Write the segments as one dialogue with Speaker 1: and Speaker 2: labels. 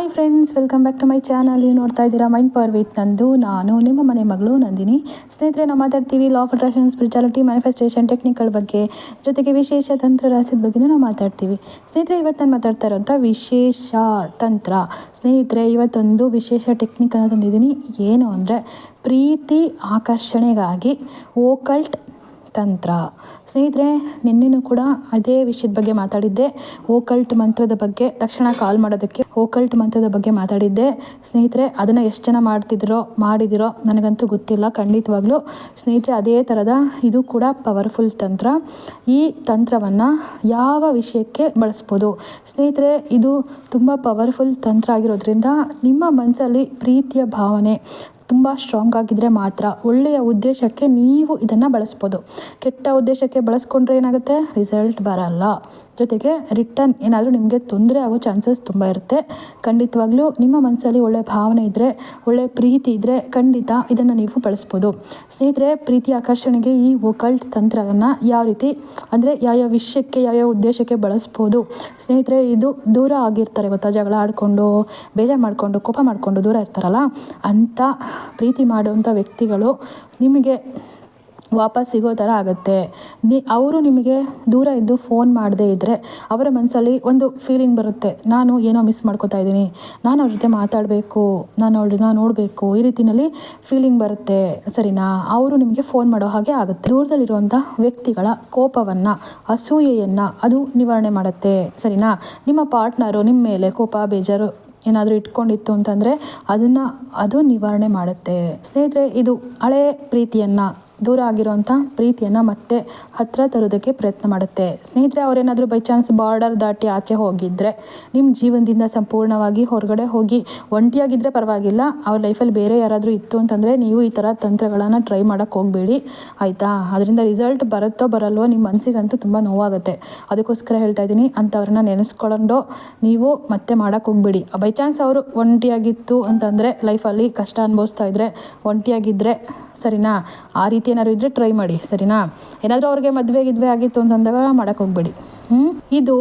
Speaker 1: Hi friends welcome back to my channel ನೀವು ನೋಡ್ತಾ ಇದ್ದೀರಾ ಮೈಂಡ್ ಪವರ್ ವಿತ್ ನಂದು. ನಾನು ನಿಮ್ಮ ಮನೆ ಮಗಳು ನಂದಿನಿ. ಸ್ನೇಹಿತರೆ ನಾವು ಮಾತಾಡ್ತೀವಿ law of attraction spirituality manifestation ಟೆಕ್ನಿಕ್ಗಳ ಬಗ್ಗೆ, ಜೊತೆಗೆ ವಿಶೇಷ ತಂತ್ರ ರಹಸ್ಯದ ಬಗ್ಗೆ ನಾವು ಮಾತಾಡ್ತೀವಿ. ಸ್ನೇಹಿತರೆ ಇವತ್ತು ನಾನು ಮಾತಾಡ್ತಾ ಇರೋಂಥ ವಿಶೇಷ ತಂತ್ರ. ಸ್ನೇಹಿತರೆ, ಇವತ್ತೊಂದು ವಿಶೇಷ ಟೆಕ್ನಿಕ್ ಅನ್ನು ತಂದಿದ್ದೀನಿ. ಏನು ಅಂದರೆ, ಪ್ರೀತಿ ಆಕರ್ಷಣೆಗಾಗಿ ಓಕಲ್ಟ್ ತಂತ್ರ. ಸ್ನೇಹಿತರೆ, ನಿನ್ನೆನೂ ಕೂಡ ಅದೇ ವಿಷಯದ ಬಗ್ಗೆ ಮಾತಾಡಿದ್ದೆ. ಓಕಲ್ಟ್ ಮಂತ್ರದ ಬಗ್ಗೆ ತಕ್ಷಣ ಕಾಲ್ ಮಾಡೋದಕ್ಕೆ ಓಕಲ್ಟ್ ಮಂತ್ರದ ಬಗ್ಗೆ ಮಾತಾಡಿದ್ದೆ. ಸ್ನೇಹಿತರೆ, ಅದನ್ನು ಎಷ್ಟು ಜನ ಮಾಡ್ತಿದ್ರೋ, ಮಾಡಿದಿರೋ ನನಗಂತೂ ಗೊತ್ತಿಲ್ಲ, ಖಂಡಿತವಾಗ್ಲೂ. ಸ್ನೇಹಿತರೆ, ಅದೇ ಥರದ ಇದು ಕೂಡ ಪವರ್ಫುಲ್ ತಂತ್ರ. ಈ ತಂತ್ರವನ್ನು ಯಾವ ವಿಷಯಕ್ಕೆ ಬಳಸ್ಬೋದು? ಸ್ನೇಹಿತರೆ, ಇದು ತುಂಬ ಪವರ್ಫುಲ್ ತಂತ್ರ ಆಗಿರೋದ್ರಿಂದ ನಿಮ್ಮ ಮನಸ್ಸಲ್ಲಿ ಪ್ರೀತಿಯ ಭಾವನೆ ತುಂಬ ಸ್ಟ್ರಾಂಗ್ ಆಗಿದ್ದರೆ ಮಾತ್ರ ಒಳ್ಳೆಯ ಉದ್ದೇಶಕ್ಕೆ ನೀವು ಇದನ್ನು ಬಳಸ್ಬೋದು. ಕೆಟ್ಟ ಉದ್ದೇಶಕ್ಕೆ ಬಳಸ್ಕೊಂಡ್ರೆ ಏನಾಗುತ್ತೆ? ರಿಸಲ್ಟ್ ಬರಲ್ಲ. ಜೊತೆಗೆ ರಿಟರ್ನ್ ಏನಾದರೂ ನಿಮಗೆ ತೊಂದರೆ ಆಗೋ ಚಾನ್ಸಸ್ ತುಂಬ ಇರುತ್ತೆ. ಖಂಡಿತವಾಗ್ಲೂ ನಿಮ್ಮ ಮನಸ್ಸಲ್ಲಿ ಒಳ್ಳೆಯ ಭಾವನೆ ಇದ್ದರೆ ಒಳ್ಳೆಯ ಪ್ರೀತಿ ಇದ್ದರೆ ಖಂಡಿತ ಇದನ್ನು ನೀವು ಬಳಸ್ಬೋದು. ಸ್ನೇಹಿತರೆ, ಪ್ರೀತಿ ಆಕರ್ಷಣೆಗೆ ಈ ವೋಕಲ್ಟ್ ತಂತ್ರವನ್ನು ಯಾವ ರೀತಿ, ಅಂದರೆ ಯಾವ್ಯಾವ ವಿಷಯಕ್ಕೆ ಯಾವ್ಯಾವ ಉದ್ದೇಶಕ್ಕೆ ಬಳಸ್ಬೋದು? ಸ್ನೇಹಿತರೆ, ಇದು ದೂರ ಆಗಿರ್ತಾರೆ ಗೊತ್ತಾ? ಜಗಳ ಆಡಿಕೊಂಡು, ಬೇಜಾರು ಮಾಡಿಕೊಂಡು, ಕೋಪ ಮಾಡಿಕೊಂಡು ದೂರ ಇರ್ತಾರಲ್ಲ ಅಂಥ ಪ್ರೀತಿ ಮಾಡುವಂಥ ವ್ಯಕ್ತಿಗಳು ನಿಮಗೆ ವಾಪಸ್ ಸಿಗೋ ಥರ ಆಗುತ್ತೆ. ನಿ, ಅವರು ನಿಮಗೆ ದೂರ ಇದ್ದು ಫೋನ್ ಮಾಡದೇ ಇದ್ದರೆ ಅವರ ಮನಸ್ಸಲ್ಲಿ ಒಂದು ಫೀಲಿಂಗ್ ಬರುತ್ತೆ. ನಾನು ಏನೋ ಮಿಸ್ ಮಾಡ್ಕೋತಾ ಇದ್ದೀನಿ. ನಾನು ಅವ್ರ ಜೊತೆ ಮಾತಾಡಬೇಕು. ನಾನು ಅವ್ರನ್ನ ನೋಡಬೇಕು. ಈ ರೀತಿಯಲ್ಲಿ ಫೀಲಿಂಗ್ ಬರುತ್ತೆ. ಸರಿನಾ? ಅವರು ನಿಮಗೆ ಫೋನ್ ಮಾಡೋ ಹಾಗೆ ಆಗುತ್ತೆ. ದೂರದಲ್ಲಿರುವಂಥ ವ್ಯಕ್ತಿಗಳ ಕೋಪವನ್ನು, ಅಸೂಯೆಯನ್ನು ಅದು ನಿವಾರಣೆ ಮಾಡುತ್ತೆ. ಸರಿನಾ? ನಿಮ್ಮ ಪಾರ್ಟ್ನರು ನಿಮ್ಮ ಮೇಲೆ ಕೋಪ, ಬೇಜಾರು ಏನಾದರೂ ಇಟ್ಕೊಂಡಿತ್ತು ಅಂತಂದರೆ ಅದನ್ನು ಅದು ನಿವಾರಣೆ ಮಾಡುತ್ತೆ. ಸ್ನೇಹಿತರೆ ಇದು ಹಳೆ ಪ್ರೀತಿಯನ್ನು ದೂರ ಆಗಿರೋಂಥ ಪ್ರೀತಿಯನ್ನು ಮತ್ತೆ ಹತ್ತಿರ ತರೋದಕ್ಕೆ ಪ್ರಯತ್ನ ಮಾಡುತ್ತೆ. ಸ್ನೇಹಿತರೆ, ಅವರೇನಾದರೂ ಬೈ ಚಾನ್ಸ್ ಬಾರ್ಡರ್ ದಾಟಿ ಆಚೆ ಹೋಗಿದ್ದರೆ ನಿಮ್ಮ ಜೀವನದಿಂದ ಸಂಪೂರ್ಣವಾಗಿ ಹೊರಗಡೆ ಹೋಗಿ ಒಂಟಿಯಾಗಿದ್ದರೆ ಪರವಾಗಿಲ್ಲ. ಅವ್ರ ಲೈಫಲ್ಲಿ ಬೇರೆ ಯಾರಾದರೂ ಇತ್ತು ಅಂತಂದರೆ ನೀವು ಈ ಥರ ತಂತ್ರಗಳನ್ನು ಟ್ರೈ ಮಾಡೋಕ್ಕೆ ಹೋಗಬೇಡಿ. ಆಯಿತಾ? ಅದರಿಂದ ರಿಸಲ್ಟ್ ಬರುತ್ತೋ ಬರಲ್ವೋ ನಿಮ್ಮ ಮನಸ್ಸಿಗಂತೂ ತುಂಬ ನೋವಾಗುತ್ತೆ. ಅದಕ್ಕೋಸ್ಕರ ಹೇಳ್ತಾ ಇದ್ದೀನಿ, ಅಂಥವ್ರನ್ನ ನೆನೆಸ್ಕೊಂಡು ನೀವು ಮತ್ತೆ ಮಾಡೋಕ್ಕೆ ಹೋಗಬೇಡಿ. ಬೈ ಚಾನ್ಸ್ ಅವರು ಒಂಟಿಯಾಗಿತ್ತು ಅಂತಂದರೆ ಲೈಫಲ್ಲಿ ಕಷ್ಟ ಅನುಭವಿಸ್ತಾ ಇದ್ದರೆ ಒಂಟಿಯಾಗಿದ್ದರೆ ಸರಿನಾ? ಆ ರೀತಿ ಏನಾದ್ರು ಇದ್ದರೆ ಟ್ರೈ ಮಾಡಿ, ಸರಿನಾ? ಏನಾದರೂ ಅವ್ರಿಗೆ ಮದುವೆ ಗಿದ್ವೆ ಆಗಿತ್ತು ಅಂತಂದಾಗ ಮಾಡೋಕ್ಕೆ ಹೋಗಬೇಡಿ. ಹ್ಞೂ ಇದು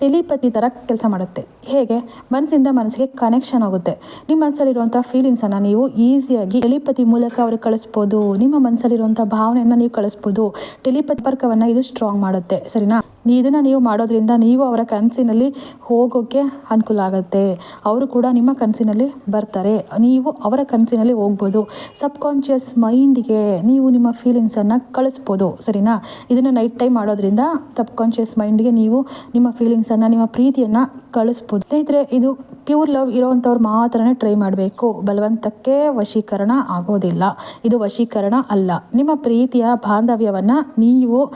Speaker 1: ಟೆಲಿಪತಿ ಥರ ಕೆಲಸ ಮಾಡುತ್ತೆ. ಹೇಗೆ? ಮನಸ್ಸಿಂದ ಮನಸ್ಸಿಗೆ ಕನೆಕ್ಷನ್ ಆಗುತ್ತೆ. ನಿಮ್ಮ ಮನಸ್ಸಲ್ಲಿರುವಂಥ ಫೀಲಿಂಗ್ಸನ್ನು ನೀವು ಈಸಿಯಾಗಿ ಟೆಲಿಪತಿ ಮೂಲಕ ಅವ್ರಿಗೆ ಕಳಿಸ್ಬೋದು. ನಿಮ್ಮ ಮನಸ್ಸಲ್ಲಿರುವಂಥ ಭಾವನೆಯನ್ನು ನೀವು ಕಳಿಸ್ಬೋದು. ಟೆಲಿಪತಿ ಸಂಪರ್ಕವನ್ನು ಇದು ಸ್ಟ್ರಾಂಗ್ ಮಾಡುತ್ತೆ. ಸರಿನಾ? ಇದನ್ನು ನೀವು ಮಾಡೋದ್ರಿಂದ ನೀವು ಅವರ ಕನಸಿನಲ್ಲಿ ಹೋಗೋಕ್ಕೆ ಅನುಕೂಲ ಆಗುತ್ತೆ. ಅವರು ಕೂಡ ನಿಮ್ಮ ಕನಸಿನಲ್ಲಿ ಬರ್ತಾರೆ. ನೀವು ಅವರ ಕನಸಿನಲ್ಲಿ ಹೋಗ್ಬೋದು. ಸಬ್ ಕಾನ್ಷಿಯಸ್ ಮೈಂಡಿಗೆ ನೀವು ನಿಮ್ಮ ಫೀಲಿಂಗ್ಸನ್ನು ಕಳಿಸ್ಬೋದು. ಸರಿನಾ? ಇದನ್ನು ನೈಟ್ ಟೈಮ್ ಮಾಡೋದ್ರಿಂದ ಸಬ್ ಕಾನ್ಷಿಯಸ್ ಮೈಂಡ್ಗೆ ನೀವು ನಿಮ್ಮ ಫೀಲಿಂಗ್ಸನ್ನು ನಿಮ್ಮ ಪ್ರೀತಿಯನ್ನು ಕಳಿಸ್ಬೋದು. ಸ್ನೇಹಿತರೆ, ಇದು ಪ್ಯೂರ್ ಲವ್ ಇರೋವಂಥವ್ರು ಮಾತ್ರನೇ ಟ್ರೈ ಮಾಡಬೇಕು. ಬಲವಂತಕ್ಕೆ ವಶೀಕರಣ ಆಗೋದಿಲ್ಲ. ಇದು ವಶೀಕರಣ ಅಲ್ಲ. ನಿಮ್ಮ ಪ್ರೀತಿಯ ಬಾಂಧವ್ಯವನ್ನು ನೀವು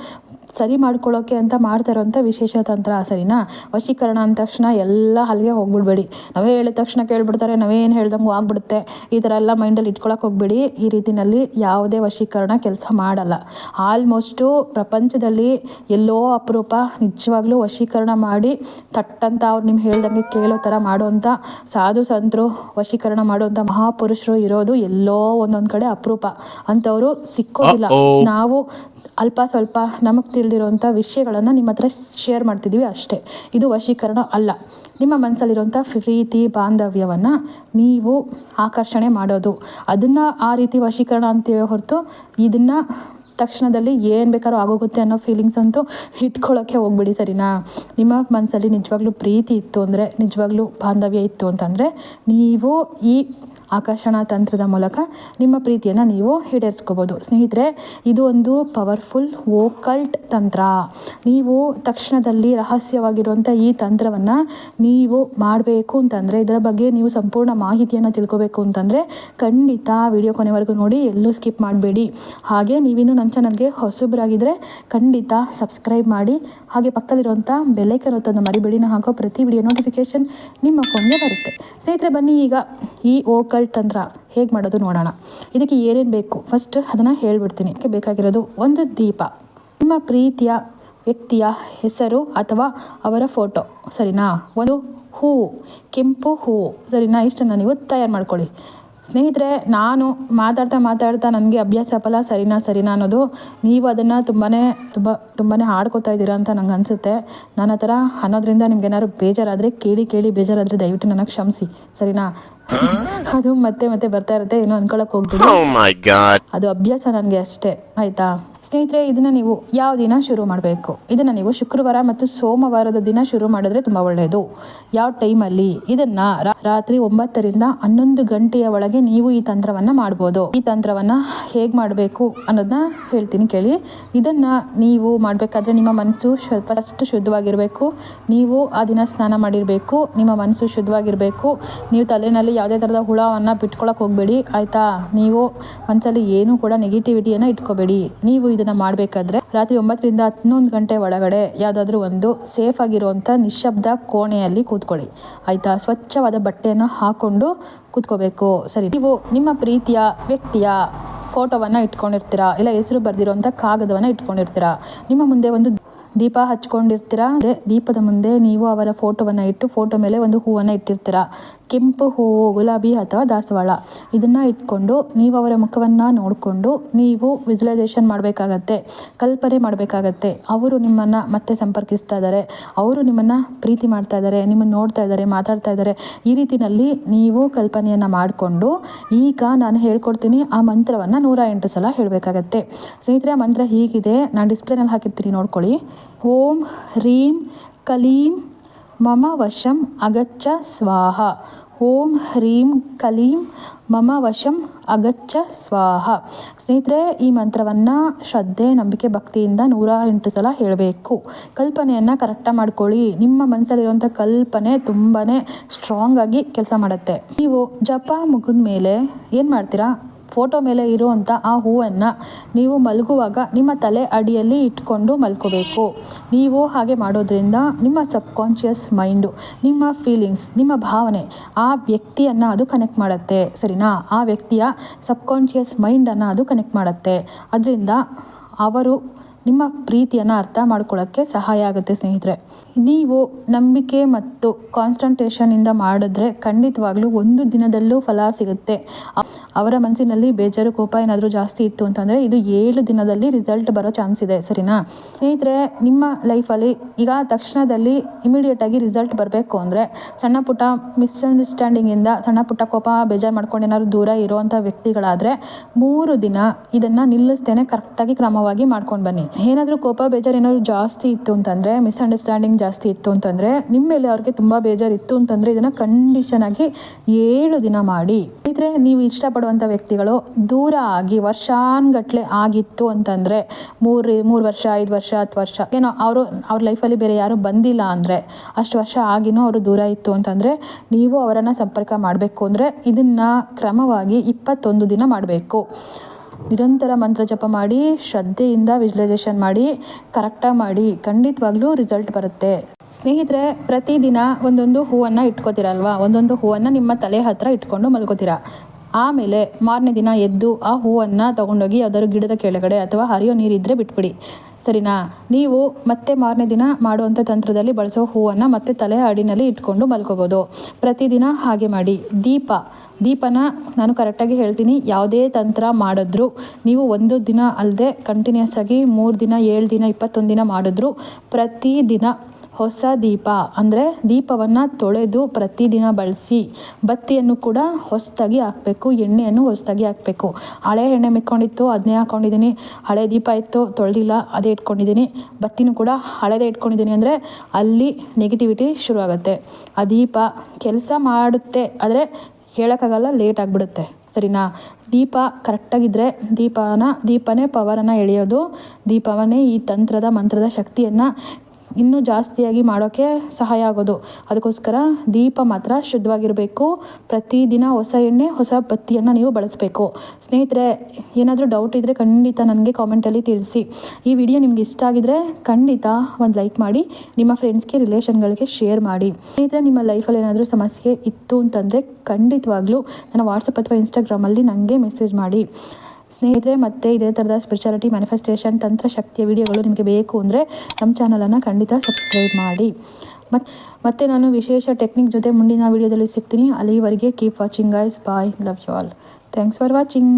Speaker 1: ಸರಿ ಮಾಡ್ಕೊಳ್ಳೋಕ್ಕೆ ಅಂತ ಮಾಡ್ತಾ ಇರೋಂಥ ವಿಶೇಷ ತಂತ್ರ ಸರಿನಾ? ವಶೀಕರಣ ಅಂದ ತಕ್ಷಣ ಎಲ್ಲ ಅಲ್ಲಿಗೆ ಹೋಗ್ಬಿಡ್ಬೇಡಿ. ನಾವೇ ಹೇಳಿದ ತಕ್ಷಣ ಕೇಳ್ಬಿಡ್ತಾರೆ ನಾವೇನು ಹೇಳ್ದಂಗೆ ಆಗ್ಬಿಡುತ್ತೆ. ಈ ಥರ ಎಲ್ಲ ಮೈಂಡಲ್ಲಿ ಇಟ್ಕೊಳಕ್ಕೆ ಹೋಗ್ಬೇಡಿ. ಈ ರೀತಿಯಲ್ಲಿ ಯಾವುದೇ ವಶೀಕರಣ ಕೆಲಸ ಮಾಡಲ್ಲ. ಆಲ್ಮೋಸ್ಟು ಪ್ರಪಂಚದಲ್ಲಿ ಎಲ್ಲೋ ಅಪರೂಪ ನಿಜವಾಗ್ಲೂ ವಶೀಕರಣ ಮಾಡಿ ತಟ್ಟಂತ ಅವ್ರು ನಿಮ್ಗೆ ಹೇಳ್ದಂಗೆ ಕೇಳೋ ಥರ ಮಾಡುವಂಥ ಸಾಧು ಸಂತರು ವಶೀಕರಣ ಮಾಡುವಂಥ ಮಹಾಪುರುಷರು ಇರೋದು ಎಲ್ಲೋ ಒಂದೊಂದು ಕಡೆ ಅಪರೂಪ. ಅಂತವರು ಸಿಕ್ಕೋದಿಲ್ಲ. ನಾವು ಅಲ್ಪ ಸ್ವಲ್ಪ ನಮಗೆ ತಿಳಿದಿರುವಂಥ ವಿಷಯಗಳನ್ನು ನಿಮ್ಮ ಹತ್ರ ಶೇರ್ ಮಾಡ್ತಿದ್ದೀವಿ ಅಷ್ಟೇ. ಇದು ವಶೀಕರಣ ಅಲ್ಲ. ನಿಮ್ಮ ಮನಸ್ಸಲ್ಲಿರುವಂಥ ಪ್ರೀತಿ, ಬಾಂಧವ್ಯವನ್ನು ನೀವು ಆಕರ್ಷಣೆ ಮಾಡೋದು. ಅದನ್ನು ಆ ರೀತಿ ವಶೀಕರಣ ಅಂತೀವಿ ಹೊರತು ಇದನ್ನು ತಕ್ಷಣದಲ್ಲಿ ಏನು ಬೇಕಾದ್ರೂ ಆಗೋಗುತ್ತೆ ಅನ್ನೋ ಫೀಲಿಂಗ್ಸ್ ಅಂತೂ ಇಟ್ಕೊಳ್ಳೋಕ್ಕೆ ಹೋಗ್ಬಿಡಿ ಸರಿನಾ? ನಿಮ್ಮ ಮನಸ್ಸಲ್ಲಿ ನಿಜವಾಗ್ಲೂ ಪ್ರೀತಿ ಇತ್ತು ಅಂದರೆ, ನಿಜವಾಗ್ಲೂ ಬಾಂಧವ್ಯ ಇತ್ತು ಅಂತಂದರೆ, ನೀವು ಈ ಆಕರ್ಷಣಾ ತಂತ್ರದ ಮೂಲಕ ನಿಮ್ಮ ಪ್ರೀತಿಯನ್ನು ನೀವು ಈಡೇರಿಸ್ಕೋಬೋದು. ಸ್ನೇಹಿತರೆ, ಇದು ಒಂದು ಪವರ್ಫುಲ್ ವೋಕಲ್ಟ್ ತಂತ್ರ. ನೀವು ತಕ್ಷಣದಲ್ಲಿ ರಹಸ್ಯವಾಗಿರುವಂಥ ಈ ತಂತ್ರವನ್ನು ನೀವು ಮಾಡಬೇಕು ಅಂತಂದರೆ, ಇದರ ಬಗ್ಗೆ ನೀವು ಸಂಪೂರ್ಣ ಮಾಹಿತಿಯನ್ನು ತಿಳ್ಕೊಬೇಕು ಅಂತಂದರೆ, ಖಂಡಿತ ವಿಡಿಯೋ ಕೊನೆವರೆಗೂ ನೋಡಿ, ಎಲ್ಲೂ ಸ್ಕಿಪ್ ಮಾಡಬೇಡಿ. ಹಾಗೆ ನೀವಿನ್ನೂ ನನ್ನ ಚಾನಲ್ಗೆ ಹೊಸಬರಾಗಿದ್ದರೆ ಖಂಡಿತ ಸಬ್ಸ್ಕ್ರೈಬ್ ಮಾಡಿ ಹಾಗೆ ಪಕ್ಕದಲ್ಲಿರುವಂಥ ಬೆಲ್ಲೈಕನ್ ಒತ್ತನ್ನು ಮರಿಬೇಡಿ ಹಾಕೋ ಪ್ರತಿ ವಿಡಿಯೋ ನೋಟಿಫಿಕೇಷನ್ ನಿಮ್ಮ ಫೋನ್ಗೆ ಬರುತ್ತೆ. ಸ್ನೇಹಿತರೆ, ಬನ್ನಿ ಈಗ ಈ ಓಕಲ್ ತಂತ್ರ ಹೇಗೆ ಮಾಡೋದು ನೋಡೋಣ. ಇದಕ್ಕೆ ಏನೇನು ಬೇಕು? ಫಸ್ಟ್ ಅದನ್ನು ಹೇಳ್ಬಿಡ್ತೀನಿ. ಅದಕ್ಕೆ ಬೇಕಾಗಿರೋದು ಒಂದು ದೀಪ. ನಿಮ್ಮ ಪ್ರೀತಿಯ ವ್ಯಕ್ತಿಯ ಹೆಸರು ಅಥವಾ ಅವರ ಫೋಟೋ ಸರಿನಾ? ಒಂದು ಹೂವು. ಕೆಂಪು ಹೂವು. ಸರಿನಾ? ಇಷ್ಟನ್ನು ನೀವು ತಯಾರು ಮಾಡ್ಕೊಳ್ಳಿ. ಸ್ನೇಹಿತರೆ ನಾನು ಮಾತಾಡ್ತಾ ಮಾತಾಡ್ತಾ ನನಗೆ ಅಭ್ಯಾಸ ಫಲ ಸರಿನಾ ಸರಿನಾ ಅನ್ನೋದು ನೀವು ಅದನ್ನು ತುಂಬಾ ತುಂಬ ತುಂಬಾ ಹಾಡ್ಕೊತಾ ಇದ್ದೀರಾ ಅಂತ ನಂಗೆ ಅನಿಸುತ್ತೆ. ನಾನು ಆ ಥರ ಅನ್ನೋದ್ರಿಂದ ನಿಮ್ಗೆ ಏನಾದ್ರು ಬೇಜಾರಾದರೆ ಕೇಳಿ ಕೇಳಿ ಬೇಜಾರಾದರೆ ದಯವಿಟ್ಟು ನನಗೆ ಕ್ಷಮಿಸಿ. ಸರಿನಾ? ಅದು ಮತ್ತೆ ಮತ್ತೆ ಬರ್ತಾ ಇರುತ್ತೆ ಏನೋ ಅನ್ಕೊಳಕ್ಕೆ ಹೋಗ್ಬಿಡಿ.
Speaker 2: Oh.
Speaker 1: ಅದು ಅಭ್ಯಾಸ ನನಗೆ ಅಷ್ಟೇ ಆಯಿತಾ? ಸ್ನೇಹಿತರೆ, ಇದನ್ನು ನೀವು ಯಾವ ದಿನ ಶುರು ಮಾಡಬೇಕು? ಇದನ್ನು ನೀವು ಶುಕ್ರವಾರ ಮತ್ತು ಸೋಮವಾರದ ದಿನ ಶುರು ಮಾಡಿದ್ರೆ ತುಂಬ ಒಳ್ಳೆಯದು ಯಾವ ಟೈಮಲ್ಲಿ ಇದನ್ನು ರಾತ್ರಿ ಒಂಬತ್ತರಿಂದ ಹನ್ನೊಂದು ಗಂಟೆಯ ಒಳಗೆ ನೀವು ಈ ತಂತ್ರವನ್ನು ಮಾಡ್ಬೋದು. ಈ ತಂತ್ರವನ್ನು ಹೇಗೆ ಮಾಡಬೇಕು ಅನ್ನೋದನ್ನ ಹೇಳ್ತೀನಿ ಕೇಳಿ. ಇದನ್ನು ನೀವು ಮಾಡಬೇಕಾದ್ರೆ ನಿಮ್ಮ ಮನಸ್ಸು ಫಸ್ಟ್ ಶುದ್ಧವಾಗಿರಬೇಕು. ನೀವು ಆ ದಿನ ಸ್ನಾನ ಮಾಡಿರಬೇಕು. ನಿಮ್ಮ ಮನಸ್ಸು ಶುದ್ಧವಾಗಿರಬೇಕು. ನೀವು ತಲೆಯಲ್ಲಿ ಯಾವುದೇ ಥರದ ಹುಳವನ್ನು ಬಿಟ್ಕೊಳಕ್ಕೆ ಹೋಗಬೇಡಿ, ಆಯಿತಾ? ನೀವು ಮನಸ್ಸಲ್ಲಿ ಏನೂ ಕೂಡ ನೆಗೆಟಿವಿಟಿಯನ್ನು ಇಟ್ಕೋಬೇಡಿ. ನೀವು ಇದನ್ನು ಮಾಡಬೇಕಾದ್ರೆ ರಾತ್ರಿ ಒಂಬತ್ತರಿಂದ ಹನ್ನೊಂದು ಗಂಟೆ ಒಳಗಡೆ ಯಾವುದಾದ್ರೂ ಒಂದು ಸೇಫ್ ಆಗಿರುವಂಥ ನಿಶಬ್ದ ಕೋಣೆಯಲ್ಲಿ ಕೂತ್ಕೊಳ್ಳಿ. ಆಯಿತಾ? ಸ್ವಚ್ಛವಾದ ಬಟ್ಟೆಯನ್ನು ಹಾಕ್ಕೊಂಡು ಕೂತ್ಕೋಬೇಕು. ಸರಿ, ನೀವು ನಿಮ್ಮ ಪ್ರೀತಿಯ ವ್ಯಕ್ತಿಯ ಫೋಟೋವನ್ನು ಇಟ್ಕೊಂಡಿರ್ತೀರಾ? ಇಲ್ಲ ಹೆಸರು ಬರೆದಿರೋಂಥ ಕಾಗದವನ್ನು ಇಟ್ಕೊಂಡಿರ್ತೀರಾ? ನಿಮ್ಮ ಮುಂದೆ ಒಂದು ದೀಪ ಹಚ್ಕೊಂಡಿರ್ತೀರಾ? ದೀಪದ ಮುಂದೆ ನೀವು ಅವರ ಫೋಟೋವನ್ನು ಇಟ್ಟು ಫೋಟೋ ಮೇಲೆ ಒಂದು ಹೂವನ್ನು ಇಟ್ಟಿರ್ತೀರಾ? ಕೆಂಪು ಹೂವು, ಗುಲಾಬಿ ಅಥವಾ ದಾಸವಾಳ. ಇದನ್ನು ಇಟ್ಕೊಂಡು ನೀವು ಅವರ ಮುಖವನ್ನು ನೋಡಿಕೊಂಡು ನೀವು ವಿಜುವಲೈಸೇಷನ್ ಮಾಡಬೇಕಾಗತ್ತೆ, ಕಲ್ಪನೆ ಮಾಡಬೇಕಾಗತ್ತೆ. ಅವರು ನಿಮ್ಮನ್ನು ಮತ್ತೆ ಸಂಪರ್ಕಿಸ್ತಾ ಇದ್ದಾರೆ ಅವರು ನಿಮ್ಮನ್ನು ಪ್ರೀತಿ ಮಾಡ್ತಾ ಇದ್ದಾರೆ ನಿಮ್ಮನ್ನು ನೋಡ್ತಾ ಇದ್ದಾರೆ ಮಾತಾಡ್ತಾ ಇದ್ದಾರೆ ಈ ರೀತಿಯಲ್ಲಿ ನೀವು ಕಲ್ಪನೆಯನ್ನು ಮಾಡಿಕೊಂಡು ಈಗ ನಾನು ಹೇಳ್ಕೊಡ್ತೀನಿ ಆ ಮಂತ್ರವನ್ನು ನೂರ ಎಂಟು ಸಲ ಹೇಳಬೇಕಾಗತ್ತೆ. ಸ್ನೇಹಿತರೆ, ಆ ಮಂತ್ರ ಹೀಗಿದೆ. ನಾನು ಡಿಸ್ಪ್ಲೇನಲ್ಲಿ ಹಾಕಿರ್ತೀನಿ, ನೋಡ್ಕೊಳ್ಳಿ. ಓಂ ಹ್ರೀಂ ಕಲೀಂ ಮಮ ವಶಂ ಅಗಚ್ಚ ಸ್ವಾಹ. ಓಂ ಹ್ರೀಂ, ಕಲೀಂ, ಮಮ, ವಶಂ, ಅಗಚ್ಚ, ಸ್ವಾಹ. ಸ್ನೇಹಿತರೆ, ಈ ಮಂತ್ರವನ್ನು ಶ್ರದ್ಧೆ, ನಂಬಿಕೆ, ಭಕ್ತಿಯಿಂದ ನೂರ ಎಂಟು ಸಲ ಹೇಳಬೇಕು. ಕಲ್ಪನೆಯನ್ನು ಕರೆಕ್ಟಾಗಿ ಮಾಡ್ಕೊಳ್ಳಿ. ನಿಮ್ಮ ಮನಸ್ಸಲ್ಲಿರುವಂಥ ಕಲ್ಪನೆ ತುಂಬಾ ಸ್ಟ್ರಾಂಗಾಗಿ ಕೆಲಸ ಮಾಡುತ್ತೆ. ನೀವು ಜಪ ಮುಗಿದ ಮೇಲೆ ಏನು ಮಾಡ್ತೀರಾ? ಫೋಟೋ ಮೇಲೆ ಇರುವಂಥ ಆ ಹೂವನ್ನು ನೀವು ಮಲಗುವಾಗ ನಿಮ್ಮ ತಲೆ ಅಡಿಯಲ್ಲಿ ಇಟ್ಕೊಂಡು ಮಲ್ಕೋಬೇಕು. ನೀವು ಹಾಗೆ ಮಾಡೋದ್ರಿಂದ ನಿಮ್ಮ ಸಬ್ಕಾನ್ಷಿಯಸ್ ಮೈಂಡು, ನಿಮ್ಮ ಫೀಲಿಂಗ್ಸ್, ನಿಮ್ಮ ಭಾವನೆ ಆ ವ್ಯಕ್ತಿಯನ್ನು ಅದು ಕನೆಕ್ಟ್ ಮಾಡುತ್ತೆ. ಸರಿನಾ? ಆ ವ್ಯಕ್ತಿಯ ಸಬ್ಕಾನ್ಷಿಯಸ್ ಮೈಂಡನ್ನು ಅದು ಕನೆಕ್ಟ್ ಮಾಡುತ್ತೆ. ಅದರಿಂದ ಅವರು ನಿಮ್ಮ ಪ್ರೀತಿಯನ್ನು ಅರ್ಥ ಮಾಡ್ಕೊಳ್ಳೋಕ್ಕೆ ಸಹಾಯ ಆಗುತ್ತೆ ಸ್ನೇಹಿತರೆ. ನೀವು ನಂಬಿಕೆ ಮತ್ತು ಕಾನ್ಸಂಟ್ರೇಷನಿಂದ ಮಾಡಿದ್ರೆ ಖಂಡಿತವಾಗ್ಲೂ ಒಂದು ದಿನದಲ್ಲೂ ಫಲ ಸಿಗುತ್ತೆ. ಅವರ ಮನಸ್ಸಿನಲ್ಲಿ ಬೇಜಾರು, ಕೋಪ ಏನಾದರೂ ಜಾಸ್ತಿ ಇತ್ತು ಅಂತಂದರೆ ಇದು ಏಳು ದಿನದಲ್ಲಿ ರಿಸಲ್ಟ್ ಬರೋ ಚಾನ್ಸ್ ಇದೆ, ಸರಿನಾ? ಸ್ನೇಹಿತರೆ, ನಿಮ್ಮ ಲೈಫಲ್ಲಿ ಈಗ ತಕ್ಷಣದಲ್ಲಿ ಇಮಿಡಿಯೇಟಾಗಿ ರಿಸಲ್ಟ್ ಬರಬೇಕು ಅಂದರೆ ಸಣ್ಣ ಪುಟ್ಟ ಮಿಸ್ಅಂಡರ್ಸ್ಟ್ಯಾಂಡಿಂಗಿಂದ ಸಣ್ಣ ಪುಟ್ಟ ಕೋಪ, ಬೇಜಾರು ಮಾಡ್ಕೊಂಡು ಏನಾದ್ರು ದೂರ ಇರುವಂಥ ವ್ಯಕ್ತಿಗಳಾದರೆ ಮೂರು ದಿನ ಇದನ್ನು ನಿಲ್ಲಿಸ್ತೇನೆ ಕರೆಕ್ಟಾಗಿ ಕ್ರಮವಾಗಿ ಮಾಡ್ಕೊಂಡು ಬನ್ನಿ. ಏನಾದರೂ ಕೋಪ, ಬೇಜಾರು ಏನಾದರೂ ಜಾಸ್ತಿ ಇತ್ತು ಅಂತಂದರೆ ಮಿಸ್ಅಂಡರ್ಸ್ಟ್ಯಾಂಡಿಂಗ್ ಜಾಸ್ತಿ ಇತ್ತು ಅಂತಂದರೆ ನಿಮ್ಮ ಮೇಲೆ ಅವ್ರಿಗೆ ತುಂಬ ಬೇಜಾರು ಇತ್ತು ಅಂತಂದರೆ ಇದನ್ನು ಕಂಡೀಷನ್ ಆಗಿ ಏಳು ದಿನ ಮಾಡಿ. ಸ್ನೇಹಿತರೆ ನೀವು ಇಷ್ಟಪಡುವಂಥ ವ್ಯಕ್ತಿಗಳು ದೂರ ಆಗಿ ವರ್ಷಾನ್ಗಟ್ಲೆ ಆಗಿತ್ತು ಅಂತಂದರೆ ಮೂರು ಮೂರು ವರ್ಷ, ಐದು ವರ್ಷ, ಹತ್ತು ವರ್ಷ, ಏನೋ ಅವರು, ಅವ್ರ ಲೈಫಲ್ಲಿ ಬೇರೆ ಯಾರು ಬಂದಿಲ್ಲ ಅಂದರೆ ಅಷ್ಟು ವರ್ಷ ಆಗಿನೂ ಅವರು ದೂರ ಇತ್ತು ಅಂತಂದರೆ ನೀವು ಅವರನ್ನು ಸಂಪರ್ಕ ಮಾಡಬೇಕು ಅಂದರೆ ಇದನ್ನು ಕ್ರಮವಾಗಿ ಇಪ್ಪತ್ತೊಂದು ದಿನ ಮಾಡಬೇಕು. ನಿರಂತರ ಮಂತ್ರ ಜಪ ಮಾಡಿ, ಶ್ರದ್ಧೆಯಿಂದ ವಿಜುವಲೈಸೇಷನ್ ಮಾಡಿ ಕರೆಕ್ಟಾಗಿ ಮಾಡಿ, ಖಂಡಿತವಾಗ್ಲೂ ರಿಸಲ್ಟ್ ಬರುತ್ತೆ. ಸ್ನೇಹಿತರೆ, ಪ್ರತಿದಿನ ಒಂದೊಂದು ಹೂವನ್ನು ಇಟ್ಕೋತೀರಲ್ವಾ? ಒಂದೊಂದು ಹೂವನ್ನು ನಿಮ್ಮ ತಲೆ ಹತ್ತಿರ ಇಟ್ಕೊಂಡು ಮಲ್ಕೋತೀರ? ಆಮೇಲೆ ಮಾರನೇ ದಿನ ಎದ್ದು ಆ ಹೂವನ್ನು ತೊಗೊಂಡೋಗಿ ಯಾವ್ದಾದ್ರು ಗಿಡದ ಕೆಳಗಡೆ ಅಥವಾ ಹರಿಯೋ ನೀರಿದ್ದರೆ ಬಿಟ್ಬಿಡಿ. ಸರಿನಾ? ನೀವು ಮತ್ತೆ ಮಾರನೇ ದಿನ ಮಾಡುವಂಥ ತಂತ್ರದಲ್ಲಿ ಬಳಸೋ ಹೂವನ್ನು ಮತ್ತೆ ತಲೆ ಅಡಿನಲ್ಲಿ ಇಟ್ಕೊಂಡು ಮಲ್ಕೋಬೋದು. ಪ್ರತಿದಿನ ಹಾಗೆ ಮಾಡಿ. ದೀಪ. ದೀಪನ ನಾನು ಕರೆಕ್ಟಾಗಿ ಹೇಳ್ತೀನಿ, ಯಾವುದೇ ತಂತ್ರ ಮಾಡಿದ್ರು, ನೀವು ಒಂದು ದಿನ ಅಲ್ಲದೆ ಕಂಟಿನ್ಯೂಸ್ ಆಗಿ ಮೂರು ದಿನ, ಏಳು ದಿನ, ಇಪ್ಪತ್ತೊಂದು ದಿನ ಮಾಡಿದ್ರು ಪ್ರತಿದಿನ ಹೊಸ ದೀಪ, ಅಂದರೆ ದೀಪವನ್ನು ತೊಳೆದು ಪ್ರತಿದಿನ ಬಳಸಿ, ಬತ್ತಿಯನ್ನು ಕೂಡ ಹೊಸದಾಗಿ ಹಾಕಬೇಕು, ಎಣ್ಣೆಯನ್ನು ಹೊಸದಾಗಿ ಹಾಕಬೇಕು. ಹಳೆ ಎಣ್ಣೆ ಮಿಕ್ಕೊಂಡಿತ್ತು ಅದನ್ನೇ ಹಾಕ್ಕೊಂಡಿದ್ದೀನಿ ಹಳೆ ದೀಪ ಇತ್ತು, ತೊಳೆದಿಲ್ಲ, ಅದೇ ಇಟ್ಕೊಂಡಿದ್ದೀನಿ ಬತ್ತಿನೂ ಕೂಡ ಹಳೆದೇ ಇಟ್ಕೊಂಡಿದ್ದೀನಿ ಅಂದರೆ ಅಲ್ಲಿ ನೆಗೆಟಿವಿಟಿ ಶುರುವಾಗುತ್ತೆ. ಆ ದೀಪ ಕೆಲಸ ಮಾಡುತ್ತೆ, ಆದರೆ ಹೇಳೋಕ್ಕಾಗಲ್ಲ ಲೇಟ್ ಆಗಿಬಿಡುತ್ತೆ. ಸರಿನಾ? ದೀಪ ಕರೆಕ್ಟಾಗಿದ್ದರೆ ದೀಪನ, ದೀಪನೇ ಪವರನ್ನು ಎಳೆಯೋದು, ದೀಪವನ್ನೇ ಈ ತಂತ್ರದ, ಮಂತ್ರದ ಶಕ್ತಿಯನ್ನು ಇನ್ನೂ ಜಾಸ್ತಿಯಾಗಿ ಮಾಡೋಕ್ಕೆ ಸಹಾಯ ಆಗೋದು. ಅದಕ್ಕೋಸ್ಕರ ದೀಪ ಮಾತ್ರ ಶುದ್ಧವಾಗಿರಬೇಕು. ಪ್ರತಿದಿನ ಹೊಸ ಎಣ್ಣೆ, ಹೊಸ ಬತ್ತಿಯನ್ನು ನೀವು ಬಳಸಬೇಕು. ಸ್ನೇಹಿತರೆ, ಏನಾದರೂ ಡೌಟ್ ಇದ್ದರೆ ಖಂಡಿತ ನನಗೆ ಕಾಮೆಂಟಲ್ಲಿ ತಿಳಿಸಿ. ಈ ವಿಡಿಯೋ ನಿಮ್ಗೆ ಇಷ್ಟ ಆಗಿದ್ರೆ ಖಂಡಿತ ಒಂದು ಲೈಕ್ ಮಾಡಿ, ನಿಮ್ಮ ಫ್ರೆಂಡ್ಸ್ಗೆ ರಿಲೇಷನ್ಗಳಿಗೆ ಶೇರ್ ಮಾಡಿ. ಸ್ನೇಹಿತರೆ, ನಿಮ್ಮ ಲೈಫಲ್ಲಿ ಏನಾದರೂ ಸಮಸ್ಯೆ ಇತ್ತು ಅಂತಂದರೆ ಖಂಡಿತವಾಗ್ಲೂ ನನ್ನ ವಾಟ್ಸಪ್ ಅಥವಾ ಇನ್ಸ್ಟಾಗ್ರಾಮಲ್ಲಿ ನನಗೆ ಮೆಸೇಜ್ ಮಾಡಿ. ಸ್ನೇಹಿತರೆ, ಮತ್ತೆ ಇದೇ ಥರದ ಸ್ಪೆಷಾಲಿಟಿ ಮ್ಯಾನಿಫೆಸ್ಟೇಷನ್ ತಂತ್ರ ಶಕ್ತಿಯ ವಿಡಿಯೋಗಳು ನಿಮಗೆ ಬೇಕು ಅಂದರೆ ನಮ್ಮ ಚಾನಲನ್ನು ಖಂಡಿತ ಸಬ್ಸ್ಕ್ರೈಬ್ ಮಾಡಿ. ಮತ್ತು ಮತ್ತೆ ನಾನು ವಿಶೇಷ ಟೆಕ್ನಿಕ್ ಜೊತೆ ಮುಂದಿನ ವಿಡಿಯೋದಲ್ಲಿ ಸಿಗ್ತೀನಿ. ಅಲ್ಲಿವರೆಗೆ keep watching guys bye love you all thanks for watching